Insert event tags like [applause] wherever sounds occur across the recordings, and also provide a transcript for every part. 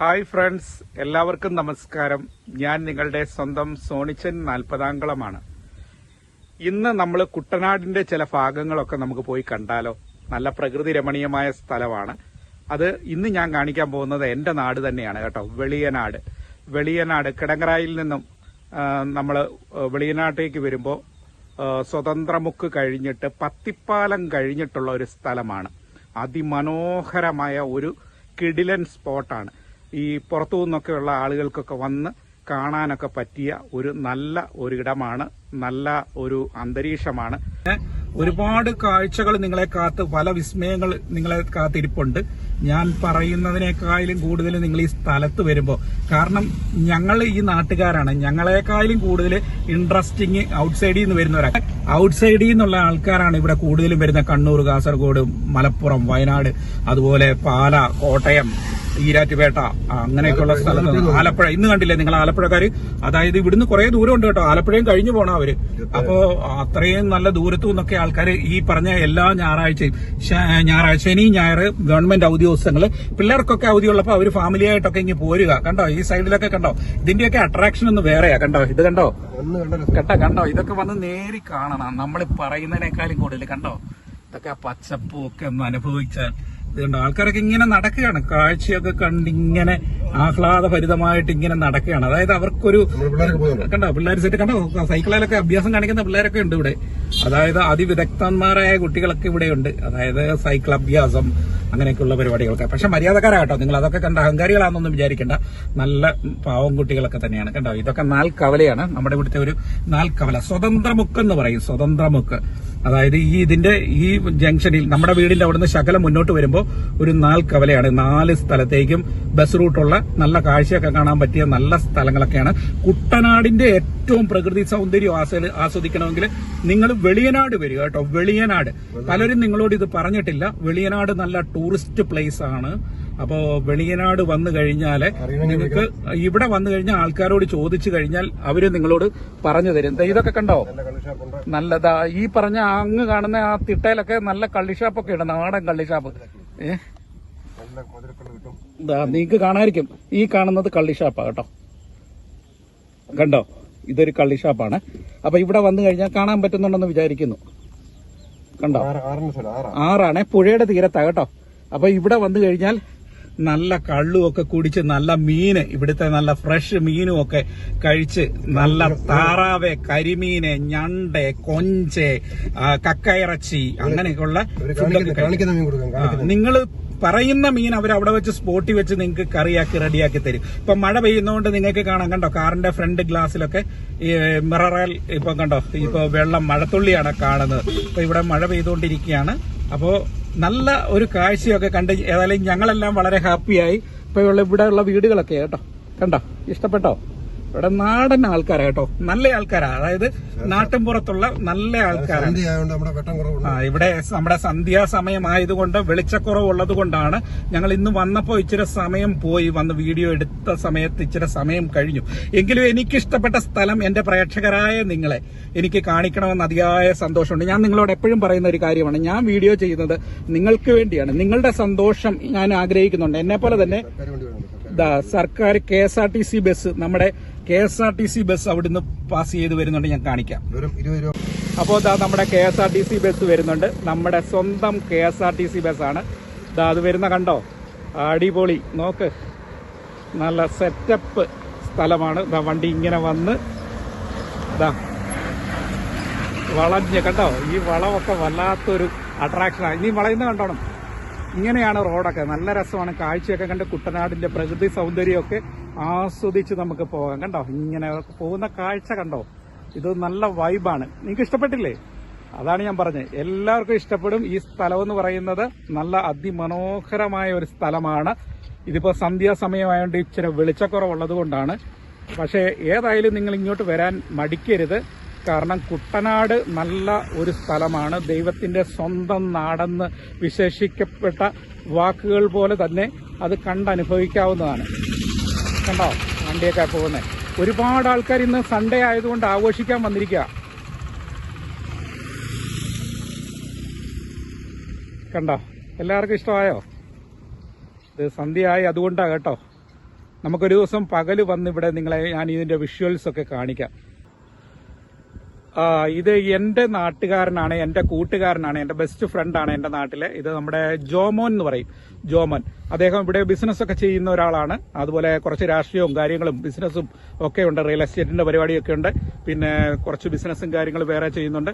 Hi friends എല്ലാവർക്കും നമസ്കാരം. ഞാൻ നിങ്ങളുടെ സ്വന്തം സോണിച്ചൻ നാൽപ്പതാംകളമാണ് ഇന്ന് നമ്മൾ കുട്ടനാടിന്റെ ചില ഭാഗങ്ങളൊക്കെ നമുക്ക് പോയി കണ്ടാലോ? നല്ല പ്രകൃതി രമണീയമായ സ്ഥലമാണ്. അത് ഇന്ന് ഞാൻ കാണിക്കാൻ പോകുന്നത് എന്റെ നാട് തന്നെയാണ് കേട്ടോ വെളിയനാട്. വെളിയനാട് കിടങ്ങറായിൽ നിന്നും നമ്മൾ വെളിയനാട്ടേക്ക് വരുമ്പോൾ സ്വതന്ത്രമുക്ക് കഴിഞ്ഞിട്ട് പത്തിപ്പാലം കഴിഞ്ഞിട്ടുള്ള ഒരു സ്ഥലമാണ്. അതിമനോഹരമായ ഒരു കിടിലൻ സ്പോട്ടാണ്. ഈ പുറത്തു നിന്നൊക്കെയുള്ള ആളുകൾക്കൊക്കെ വന്ന് കാണാനൊക്കെ പറ്റിയ ഒരു നല്ല ഒരു ഇടമാണ് നല്ല ഒരു അന്തരീക്ഷമാണ്. ഒരുപാട് കാഴ്ചകൾ നിങ്ങളെ കാത്ത് പല വിസ്മയങ്ങൾ നിങ്ങളെ കാത്തിരിപ്പുണ്ട്. ഞാൻ പറയുന്നതിനേക്കാളും കൂടുതൽ നിങ്ങൾ ഈ സ്ഥലത്ത് വരുമ്പോൾ കാരണം ഞങ്ങൾ ഈ നാട്ടുകാരാണ്. ഞങ്ങളെക്കാളും കൂടുതൽ ഇൻട്രസ്റ്റിംഗ് ഔട്ട്സൈഡിൽ നിന്ന് വരുന്നവരാണ് ഔട്ട്സൈഡിൽ നിന്നുള്ള ആൾക്കാരാണ് ഇവിടെ കൂടുതലും വരുന്ന കണ്ണൂർ കാസർഗോഡ് മലപ്പുറം വയനാട് അതുപോലെ പാല കോട്ടയം ഈരാറ്റുപേട്ട അങ്ങനെയൊക്കെയുള്ള സ്ഥലത്ത് ആലപ്പുഴ. ഇന്ന് കണ്ടില്ലേ നിങ്ങൾ ആലപ്പുഴക്കാര്? അതായത് ഇവിടുന്ന് കുറെ ദൂരം ഉണ്ട് കേട്ടോ. ആലപ്പുഴയും കഴിഞ്ഞു പോണം അവർ. അപ്പോ അത്രയും നല്ല ദൂരത്തു നിന്നൊക്കെ ആൾക്കാർ ഈ പറഞ്ഞ എല്ലാ ഞായറാഴ്ചയും ഞായറാഴ്ച ശനി ഞായർ ഗവൺമെന്റ് അവധി ദിവസങ്ങൾ പിള്ളേർക്കൊക്കെ അവധി ഉള്ളപ്പോ അവർ ഫാമിലി ആയിട്ടൊക്കെ ഇങ്ങനെ പോരുക. കണ്ടോ? ഈ സൈഡിലൊക്കെ കണ്ടോ? ഇതിന്റെയൊക്കെ അട്രാക്ഷൻ ഒന്ന് വേറെയാ. കണ്ടോ? ഇത് കണ്ടോ? കേട്ടോ കണ്ടോ? ഇതൊക്കെ വന്ന് നേരി കാണണം. നമ്മൾ പറയുന്നതിനേക്കാളും കൂടുതൽ കണ്ടോ? ഇതൊക്കെ ആ പച്ചപ്പും ഒക്കെ ഒന്ന് അനുഭവിച്ചാൽ ഇത് കണ്ടോ ആൾക്കാരൊക്കെ ഇങ്ങനെ നടക്കുകയാണ്. കാഴ്ചയൊക്കെ കണ്ട് ഇങ്ങനെ ആഹ്ലാദഭരിതമായിട്ട് ഇങ്ങനെ നടക്കുകയാണ്. അതായത് അവർക്കൊരു കണ്ടോ? പിള്ളേർ സെറ്റ് കണ്ടോ? സൈക്കിളിലൊക്കെ അഭ്യാസം കാണിക്കുന്ന പിള്ളേരൊക്കെ ഉണ്ട് ഇവിടെ. അതായത് അതിവിദഗ്ധന്മാരായ കുട്ടികളൊക്കെ ഇവിടെ ഉണ്ട്. അതായത് സൈക്കിൾ അഭ്യാസം അങ്ങനെയൊക്കെയുള്ള പരിപാടികളൊക്കെ. പക്ഷെ മര്യാദക്കാരാട്ടോ നിങ്ങൾ അതൊക്കെ കണ്ട അഹങ്കാരികളാണെന്നൊന്നും വിചാരിക്കേണ്ട. നല്ല പാവം കുട്ടികളൊക്കെ തന്നെയാണ്. കണ്ടോ? ഇതൊക്കെ നാല് കവലയാണ് നമ്മുടെ ഇവിടുത്തെ ഒരു നാല് കവല സ്വതന്ത്രമുക്ക് എന്ന് പറയും. സ്വതന്ത്രമുക്ക്. അതായത് ഈ ഇതിന്റെ ഈ ജംഗ്ഷനിൽ നമ്മുടെ വീടിന്റെ അവിടുന്ന് ശകലം മുന്നോട്ട് വരുമ്പോൾ ഒരു നാല് കവലയാണ്. നാല് സ്ഥലത്തേക്കും ബസ് റൂട്ടുള്ള നല്ല കാഴ്ചയൊക്കെ കാണാൻ പറ്റിയ നല്ല സ്ഥലങ്ങളൊക്കെയാണ്. കുട്ടനാടിന്റെ ഏറ്റവും പ്രകൃതി സൗന്ദര്യം ആസ്വദിക്കണമെങ്കിൽ നിങ്ങൾ വെളിയനാട് വരിക കേട്ടോ. വെളിയനാട്. പലരും നിങ്ങളോട് ഇത് പറഞ്ഞിട്ടില്ല. വെളിയനാട് നല്ല ടൂറിസ്റ്റ് പ്ലേസ് ആണ്. അപ്പോ വെളിയനാട് വന്നു കഴിഞ്ഞാൽ നിങ്ങൾക്ക് ഇവിടെ വന്നു കഴിഞ്ഞാൽ ആൾക്കാരോട് ചോദിച്ചു കഴിഞ്ഞാൽ അവർ നിങ്ങളോട് പറഞ്ഞു തരും. ഇതൊക്കെ കണ്ടോ? നല്ലതാ. ഈ പറഞ്ഞ അങ്ങ് കാണുന്ന ആ തിട്ടയിലൊക്കെ നല്ല കള്ളിഷാപ്പൊക്കെ ഉണ്ട് നാടൻ കള്ളിഷാപ്പ് ഏഹ് നിങ്ങക്ക് കാണാതിരിക്കും. ഈ കാണുന്നത് കള്ളിഷാപ്പാ കേട്ടോ. കണ്ടോ? ഇതൊരു കള്ളിഷാപ്പാണ് അപ്പൊ ഇവിടെ വന്നു കഴിഞ്ഞാൽ കാണാൻ പറ്റുന്നുണ്ടെന്ന് വിചാരിക്കുന്നു. കണ്ടോ? ആറാണ്. പുഴയുടെ തീരത്താ കേട്ടോ. അപ്പൊ ഇവിടെ വന്നു കഴിഞ്ഞാൽ നല്ല കള്ളും ഒക്കെ കുടിച്ച് നല്ല മീന് ഇവിടുത്തെ നല്ല ഫ്രഷ് മീനും ഒക്കെ കഴിച്ച് നല്ല താറാവ് കരിമീന് ഞണ്ട് കൊഞ്ച് കക്കയിറച്ചി അങ്ങനെയൊക്കെയുള്ള നിങ്ങൾ പറയുന്ന മീൻ അവർ അവിടെ വെച്ച് സ്പോട്ടി വെച്ച് നിങ്ങൾക്ക് കറിയാക്കി റെഡിയാക്കി തരും. ഇപ്പൊ മഴ പെയ്യുന്നതുകൊണ്ട് നിങ്ങൾക്ക് കാണാം കണ്ടോ? കാറിന്റെ ഫ്രണ്ട് ഗ്ലാസ്സിലൊക്കെ ഈ മിററൽ ഇപ്പൊ കണ്ടോ? ഇപ്പൊ വെള്ളം മഴത്തുള്ളിയാണ് കാണുന്നത്. ഇപ്പൊ ഇവിടെ മഴ പെയ്തുകൊണ്ടിരിക്കുകയാണ്. അപ്പോ നല്ല ഒരു കാഴ്ചയൊക്കെ കണ്ട് ഏതായാലും ഞങ്ങളെല്ലാം വളരെ ഹാപ്പിയായി. ഇപ്പൊ ഉള്ള ഇവിടെ ഉള്ള വീടുകളൊക്കെ കേട്ടോ. കണ്ടോ? ഇഷ്ടപ്പെട്ടോ? ഇവിടെ നാടൻ ആൾക്കാരാ കേട്ടോ. നല്ല ആൾക്കാരാ. അതായത് നാട്ടിൻ പുറത്തുള്ള നല്ല ആൾക്കാരാണ് ആ ഇവിടെ നമ്മുടെ സന്ധ്യാസമയം ആയതുകൊണ്ട് വെളിച്ചക്കുറവുള്ളത് കൊണ്ടാണ് ഞങ്ങൾ ഇന്ന് വന്നപ്പോൾ ഇച്ചിരി സമയം പോയി വന്ന് വീഡിയോ എടുത്ത സമയത്ത് ഇച്ചിരി സമയം കഴിഞ്ഞു. എങ്കിലും എനിക്കിഷ്ടപ്പെട്ട സ്ഥലം എന്റെ പ്രേക്ഷകരായ നിങ്ങളെ എനിക്ക് കാണിക്കണമെന്ന് അതിയായ സന്തോഷമുണ്ട്. ഞാൻ നിങ്ങളോട് എപ്പോഴും പറയുന്ന ഒരു കാര്യമാണ്. ഞാൻ വീഡിയോ ചെയ്യുന്നത് നിങ്ങൾക്ക് വേണ്ടിയാണ്. നിങ്ങളുടെ സന്തോഷം ഞാൻ ആഗ്രഹിക്കുന്നുണ്ട്. എന്നെ പോലെ തന്നെ സർക്കാർ K S R T C bus നമ്മുടെ K S R T C bus അവിടുന്ന് പാസ് ചെയ്ത് വരുന്നുണ്ട് ഞാൻ കാണിക്കാം. അപ്പോൾ ദാ നമ്മുടെ K S R T C bus വരുന്നുണ്ട്. നമ്മുടെ സ്വന്തം K S R T C ബസ്സാണ് ഇതാ അത് വരുന്ന കണ്ടോ? അടിപൊളി. നോക്ക്. നല്ല സെറ്റപ്പ് സ്ഥലമാണ്. ഇതാ വണ്ടി ഇങ്ങനെ വന്ന് ഇതാ വളഞ്ഞ് കണ്ടോ? ഈ വളമൊക്കെ വല്ലാത്തൊരു അട്രാക്ഷനാണ് ഇനി വളയുന്ന കണ്ടോണം? ഇങ്ങനെയാണ് റോഡൊക്കെ. നല്ല രസമാണ്. കാഴ്ചയൊക്കെ കണ്ട് കുട്ടനാടിന്റെ പ്രകൃതി സൗന്ദര്യമൊക്കെ ആസ്വദിച്ച് നമുക്ക് പോകാം. കണ്ടോ? ഇങ്ങനെ പോകുന്ന കാഴ്ച കണ്ടോ? ഇത് നല്ല വൈബാണ് നിങ്ങൾക്ക് ഇഷ്ടപ്പെട്ടില്ലേ? അതാണ് ഞാൻ പറഞ്ഞത്. എല്ലാവർക്കും ഇഷ്ടപ്പെടും. ഈ സ്ഥലം എന്ന് പറയുന്നത് നല്ല അതിമനോഹരമായ ഒരു സ്ഥലമാണ്. ഇതിപ്പോൾ സന്ധ്യാസമയമായതുകൊണ്ട് ഇച്ചിരി വെളിച്ചക്കുറവുള്ളത് കൊണ്ടാണ് പക്ഷേ ഏതായാലും നിങ്ങൾ ഇങ്ങോട്ട് വരാൻ മടിക്കരുത്. കാരണം കുട്ടനാട് നല്ല ഒരു സ്ഥലമാണ്. ദൈവത്തിന്റെ സ്വന്തം നാടെന്ന് വിശേഷിക്കപ്പെട്ട വാക്കുകൾ പോലെ തന്നെ അത് കണ്ടനുഭവിക്കാവുന്നതാണ്. കണ്ടോ? വണ്ടിയൊക്കെ പോകുന്നത് ഒരുപാട് ആൾക്കാർ ഇന്ന് സൺഡേ ആയതുകൊണ്ട് ആഘോഷിക്കാൻ വന്നിരിക്കുക കണ്ടോ? എല്ലാവർക്കും ഇഷ്ടമായോ? ഇത് സന്ധ്യയായി അതുകൊണ്ടാണ് കേട്ടോ. നമുക്കൊരു ദിവസം പകൽ വന്ന് ഇവിടെ നിങ്ങളെ ഞാൻ ഇതിന്റെ വിഷ്വൽസ് ഒക്കെ കാണിക്കാം. ഇത് എന്റെ നാട്ടുകാരനാണ് എന്റെ കൂട്ടുകാരനാണ് എന്റെ ബെസ്റ്റ് ഫ്രണ്ടാണ് എന്റെ നാട്ടിലെ. ഇത് നമ്മുടെ ജോമോൻ എന്ന് പറയും. ജോമോൻ. അദ്ദേഹം ഇവിടെ ബിസിനസ് ഒക്കെ ചെയ്യുന്ന ഒരാളാണ്. അതുപോലെ കുറച്ച് രാഷ്ട്രീയവും കാര്യങ്ങളും ബിസിനസ്സും ഒക്കെ ഉണ്ട്. റിയൽ എസ്റ്റേറ്റിന്റെ പരിപാടിയൊക്കെ ഉണ്ട്. പിന്നെ കുറച്ച് ബിസിനസ്സും കാര്യങ്ങളും വേറെ ചെയ്യുന്നുണ്ട്.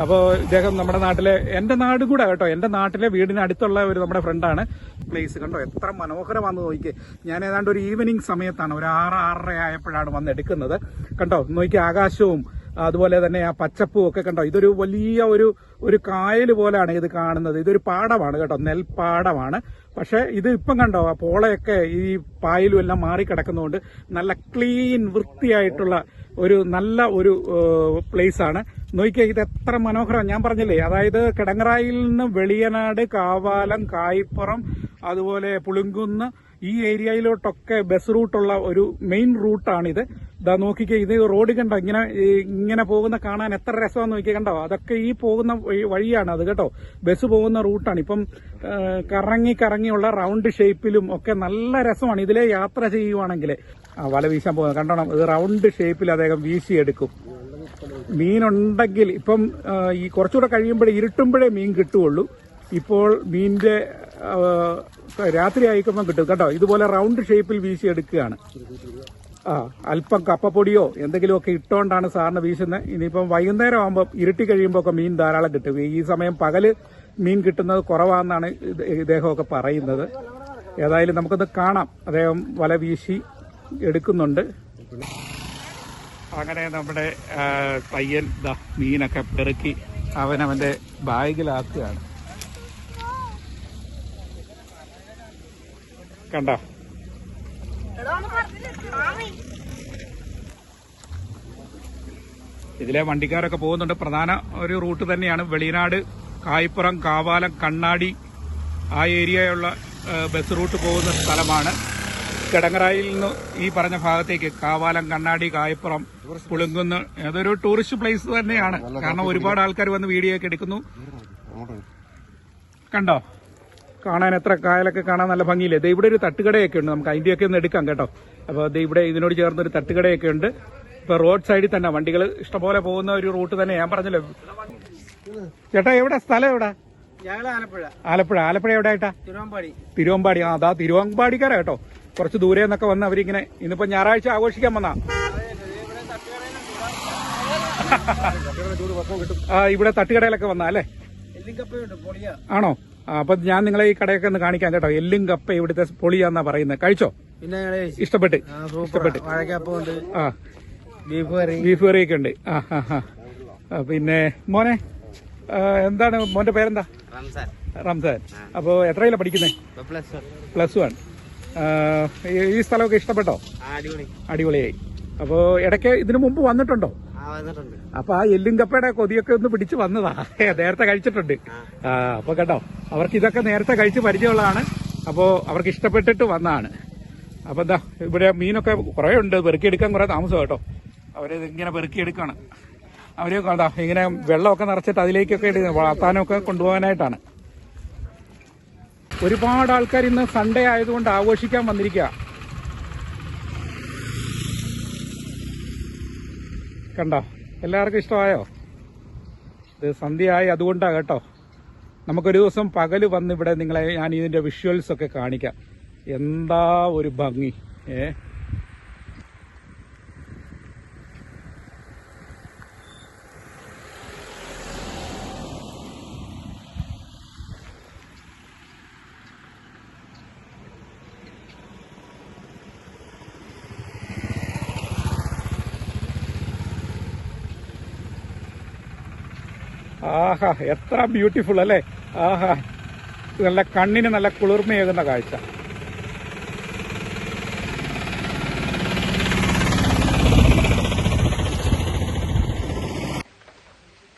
അപ്പോൾ ഇദ്ദേഹം നമ്മുടെ നാട്ടിലെ എന്റെ നാട് കൂടെ കേട്ടോ. എന്റെ നാട്ടിലെ വീടിന് അടുത്തുള്ള ഒരു നമ്മുടെ ഫ്രണ്ടാണ് പ്ലേസ് കണ്ടോ? എത്ര മനോഹരമാണെന്ന് നോക്കി ഞാൻ ഏതാണ്ട് ഒരു ഈവനിങ് സമയത്താണ് ഒരു ആറ് ആറര ആയപ്പോഴാണ് വന്ന് എടുക്കുന്നത്. കണ്ടോ? നോക്കി ആകാശവും അതുപോലെ തന്നെ ആ പച്ചപ്പും ഒക്കെ കണ്ടോ? ഇതൊരു വലിയ ഒരു ഒരു കായൽ പോലെയാണ് ഇത് കാണുന്നത്. ഇതൊരു പാടമാണ് കേട്ടോ. നെൽപ്പാടമാണ്. പക്ഷെ ഇത് ഇപ്പം കണ്ടോ? ആ പോളയൊക്കെ ഈ പായലും എല്ലാം മാറിക്കിടക്കുന്നതുകൊണ്ട് നല്ല ക്ലീൻ വൃത്തിയായിട്ടുള്ള ഒരു നല്ല ഒരു പ്ലേസ് ആണ് നോക്കിയാൽ ഇത് എത്ര മനോഹരം. ഞാൻ പറഞ്ഞില്ലേ അതായത് കിടങ്ങറായിൽ നിന്ന് വെളിയനാട് കാവാലം കായിപ്പുറം അതുപോലെ പുളുങ്കുന്ന് ഈ ഏരിയയിലോട്ടൊക്കെ ബസ് റൂട്ടുള്ള ഒരു മെയിൻ റൂട്ടാണിത് ഇതാ നോക്കിക്കേ ഇത് റോഡ് കണ്ടോ? ഇങ്ങനെ ഇങ്ങനെ പോകുന്ന കാണാൻ എത്ര രസമാണെന്ന് നോക്കിയാൽ കണ്ടോ? അതൊക്കെ ഈ പോകുന്ന വഴി- വഴിയാണ് അത് കേട്ടോ. ബസ് പോകുന്ന റൂട്ടാണ് ഇപ്പം കറങ്ങി കറങ്ങിയുള്ള റൗണ്ട് ഷേപ്പിലും ഒക്കെ നല്ല രസമാണ്. ഇതിലെ യാത്ര ചെയ്യുവാണെങ്കിൽ. ആ വല വീശാൻ പോകുന്നത് കണ്ടോണം? ഇത് റൗണ്ട് ഷേപ്പിൽ അദ്ദേഹം വീശിയെടുക്കും. മീനുണ്ടെങ്കിൽ ഇപ്പം ഈ കുറച്ചുകൂടെ കഴിയുമ്പോഴേ ഇരുട്ടുമ്പോഴേ മീൻ കിട്ടുകയുള്ളൂ. ഇപ്പോൾ മീനിന്റെ രാത്രി ആയിക്കുമ്പോൾ കിട്ടും. കേട്ടോ ഇതുപോലെ റൗണ്ട് ഷേപ്പിൽ വീശി എടുക്കുകയാണ്. ആ അല്പം കപ്പപ്പൊടിയോ എന്തെങ്കിലുമൊക്കെ ഇട്ടുകൊണ്ടാണ് സാറിന് വീശുന്നത് ഇനിയിപ്പം വൈകുന്നേരം ആകുമ്പോൾ ഇരുട്ടി കഴിയുമ്പോൾ ഒക്കെ മീൻ ധാരാളം കിട്ടും. ഈ സമയം പകൽ മീൻ കിട്ടുന്നത് കുറവാണെന്നാണ് ഇദ്ദേഹമൊക്കെ പറയുന്നത്. ഏതായാലും നമുക്കൊന്ന് കാണാം. അദ്ദേഹം വല വീശി എടുക്കുന്നുണ്ട്. അങ്ങനെ നമ്മുടെ തയ്യൽ മീനൊക്കെ പെറുക്കി അവനവന്റെ ബാഗിലാക്കുകയാണ്. കണ്ടോ? ഇതിലെ വണ്ടിക്കാരൊക്കെ പോകുന്നുണ്ട്. പ്രധാന ഒരു റൂട്ട് തന്നെയാണ്. വെളിനാട് കായ്പുറം കാവാലം കണ്ണാടി ആ ഏരിയയുള്ള ബസ് റൂട്ട് പോകുന്ന സ്ഥലമാണ്. കിടങ്ങറായിൽ നിന്ന് ഈ പറഞ്ഞ ഭാഗത്തേക്ക് കാവാലം കണ്ണാടി കായപ്പുറം പുളുങ്കുന്ന് അതൊരു ടൂറിസ്റ്റ് പ്ലേസ് തന്നെയാണ്. കാരണം ഒരുപാട് ആൾക്കാർ വന്ന് വീഡിയോ ഒക്കെ എടുക്കുന്നു. കണ്ടോ? കാണാൻ എത്ര കായലൊക്കെ കാണാൻ നല്ല ഭംഗിയില്ലേ? ദേ ഇവിടെ ഒരു തട്ടുകടയൊക്കെ ഉണ്ട്. നമുക്ക് അതിന്റെയൊക്കെ ഒന്ന് എടുക്കാം കേട്ടോ. അപ്പോൾ ദേ ഇവിടെ ഇതിനോട് ചേർന്ന് ഒരു തട്ടുകടയൊക്കെ ഉണ്ട്. ഇപ്പോൾ റോഡ് സൈഡിൽ തന്നെ വണ്ടികൾ ഇഷ്ടംപോലെ പോകുന്ന ഒരു റൂട്ട് തന്നെ. ഞാൻ പറഞ്ഞല്ലോ? ചേട്ടാ എവിടെ? സ്ഥലം എവിടെ? ആലപ്പുഴ. ആലപ്പുഴ. ആലപ്പുഴ എവിടെ ആയിട്ടാ തിരുവമ്പാടി. തിരുവമ്പാടി. ആ അതാ തിരുവമ്പാടിക്കാരാ കേട്ടോ. കുറച്ച് ദൂരെ നിന്നൊക്കെ വന്ന് അവരിങ്ങനെ ഇന്നിപ്പോ ഞായറാഴ്ച ആഘോഷിക്കാൻ വന്നാ. [laughs] ഇവിടെ തട്ടുകടയിലൊക്കെ വന്നാ അല്ലേ? ആണോ? അപ്പൊ ഞാൻ നിങ്ങളെ ഈ കടയൊക്കെ ഒന്ന് കാണിക്കാൻ കേട്ടോ. എല്ലും കപ്പ ഇവിടുത്തെ പൊളിയാന്നാ പറയുന്നത് കഴിച്ചോ? പിന്നെ ഇഷ്ടപ്പെട്ട്. സൂപ്പർ ഇഷ്ടപ്പെട്ട്. ആ. Beef curry. ഒക്കെ കറിയൊക്കെ ഉണ്ട്. ആ ആ ആ. ആ, പിന്നെ മോനെ എന്താണ് മോന്റെ പേരെന്താ? റംസാൻ. അപ്പൊ എത്രയിലാണ് പഠിക്കുന്നത് പ്ലസ് പ്ലസ് വൺ. ഈ സ്ഥലമൊക്കെ ഇഷ്ടപ്പെട്ടോ? അടിപൊളി. അടിപൊളിയായി. അപ്പോ ഇടയ്ക്ക് ഇതിനു മുമ്പ് വന്നിട്ടുണ്ട്? അപ്പൊ ആ എല്ലും കപ്പയുടെ കൊതിയൊക്കെ ഒന്ന് പിടിച്ചു വന്നതാ. നേരത്തെ കഴിച്ചിട്ടുണ്ട്. ആ. അപ്പൊ കേട്ടോ അവർക്ക് ഇതൊക്കെ നേരത്തെ കഴിച്ച് പരിചയമുള്ളതാണ്. അപ്പോ അവർക്ക് ഇഷ്ടപ്പെട്ടിട്ട് വന്നതാണ്. അപ്പൊ എന്താ ഇവിടെ മീനൊക്കെ കുറെ ഉണ്ട് പെറുക്കിയെടുക്കാൻ കുറെ താമസം കേട്ടോ. അവർ ഇങ്ങനെ പെറുക്കിയെടുക്കാണ്. അവർ കണ്ടാ ഇങ്ങനെ വെള്ളമൊക്കെ നിറച്ചിട്ട് അതിലേക്കൊക്കെ ഇടുക വളർത്താനൊക്കെ കൊണ്ടുപോകാനായിട്ടാണ്. ഒരുപാട് ആൾക്കാർ ഇന്ന് സൺഡേ ആയതുകൊണ്ട് ആഘോഷിക്കാൻ വന്നിരിക്കുക കണ്ടോ? എല്ലാവർക്കും ഇഷ്ടമായോ? ഇത് സന്ധ്യയായി അതുകൊണ്ടാ കേട്ടോ. നമുക്കൊരു ദിവസം പകൽ വന്ന് ഇവിടെ നിങ്ങളെ ഞാൻ ഇതിന്റെ വിഷ്വൽസ് ഒക്കെ കാണിക്കാം. എന്താ ഒരു ഭംഗി ഏ? ആഹാ എത്ര ബ്യൂട്ടിഫുൾ അല്ലേ? ആഹാ നല്ല കണ്ണിന് നല്ല കുളിർമയേകുന്ന കാഴ്ച.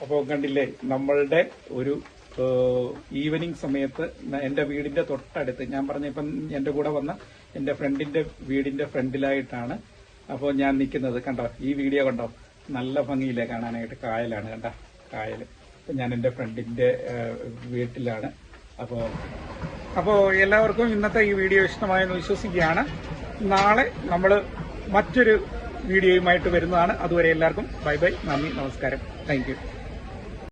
അപ്പോൾ കണ്ടില്ലേ നമ്മളുടെ ഒരു ഈവനിങ് സമയത്ത് എന്റെ വീടിന്റെ തൊട്ടടുത്ത് ഞാൻ പറഞ്ഞ ഇപ്പം എന്റെ കൂടെ വന്ന എന്റെ ഫ്രണ്ടിന്റെ വീടിന്റെ ഫ്രണ്ടിലായിട്ടാണ് അപ്പോൾ ഞാൻ നിൽക്കുന്നത്. കണ്ടോ ഈ വീഡിയോ കണ്ടോ? നല്ല ഭംഗിയില്ലേ കാണാനായിട്ട് കായലാണ് കണ്ട കായൽ ഞാൻ എന്റെ ഫ്രണ്ടിന്റെ വീട്ടിലാണ്. അപ്പോൾ അപ്പോൾ എല്ലാവർക്കും ഇന്നത്തെ ഈ വീഡിയോ ഇഷ്ടമായെന്ന് വിശ്വസിക്കുകയാണ്. നാളെ നമ്മൾ മറ്റൊരു വീഡിയോയുമായിട്ട് വരുന്നതാണ്. അതുവരെ എല്ലാവർക്കും ബൈ ബൈ നന്ദി നമസ്കാരം. താങ്ക്